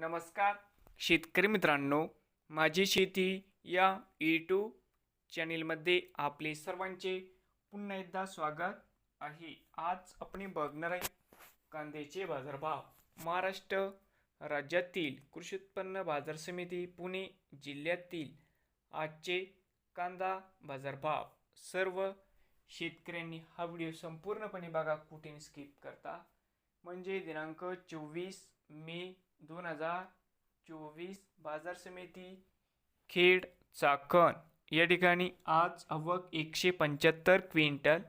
नमस्कार. शेतकरी मित्रांनो माझी शेती या यूट्यूब चॅनेलमध्ये आपले सर्वांचे पुन्हा एकदा स्वागत आहे. आज आपण बघणार आहे कांद्याचे बाजारभाव. महाराष्ट्र राज्यातील कृषी उत्पन्न बाजार समिती पुणे जिल्ह्यातील आजचे कांदा बाजारभाव. सर्व शेतकऱ्यांनी हा व्हिडिओ संपूर्णपणे बघा कुठे स्किप करता. म्हणजे दिनांक चोवीस मे दोन हजार चोवीस बाजार समिती खेड चाकण. या ठिकाणी आज आवक एकशे पंच्याहत्तर क्विंटल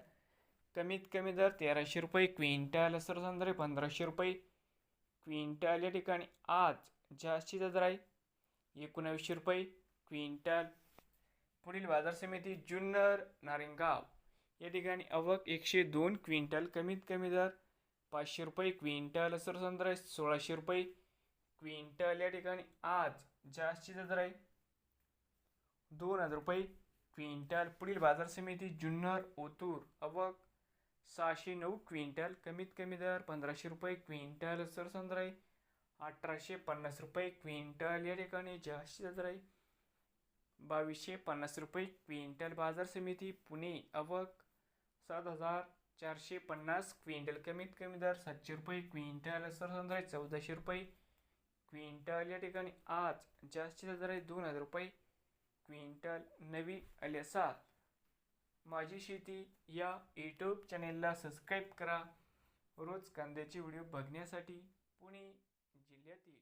कमीत कमी दर तेराशे रुपये क्विंटल सर्वसाधारण पंधराशे रुपये क्विंटल. या ठिकाणी आज जास्तीचा दर आहे एकोणावीसशे रुपये क्विंटल. पुढील बाजार समिती जुन्नर नारिंगाव. या ठिकाणी आवक एकशे दोन क्विंटल कमीत कमी दर पाचशे रुपये क्विंटल सर्वसाधारण सोळाशे रुपये क्विंटल या ठिकाणी आज जास्तीचा दर आहे दोन हजार रुपये. क्विंटल पुढील बाजार समिती जुन्नर ओतूर अवक सहाशे नऊ क्विंटल कमीत कमी दर पंधराशे रुपये. क्विंटल सरसंद्र आहे अठराशे पन्नास रुपये. क्विंटल या ठिकाणी जास्तीचा दर आहे बावीसशे पन्नास रुपये. क्विंटल बाजार समिती पुणे अवक सात हजार चारशे पन्नास. क्विंटल कमीत कमी दर सातशे रुपये. क्विंटल सरसंद्र आहे चौदाशे रुपये. क्विंटल या ठिकाणी आज जास्तीचा दर आहे दोन हजार रुपये. क्विंटल नवी अलेसा माझी शेती या यूट्यूब चॅनेलला सबस्क्राईब करा. रोज कांद्याचे व्हिडिओ बघण्यासाठी पुणे जिल्ह्यातील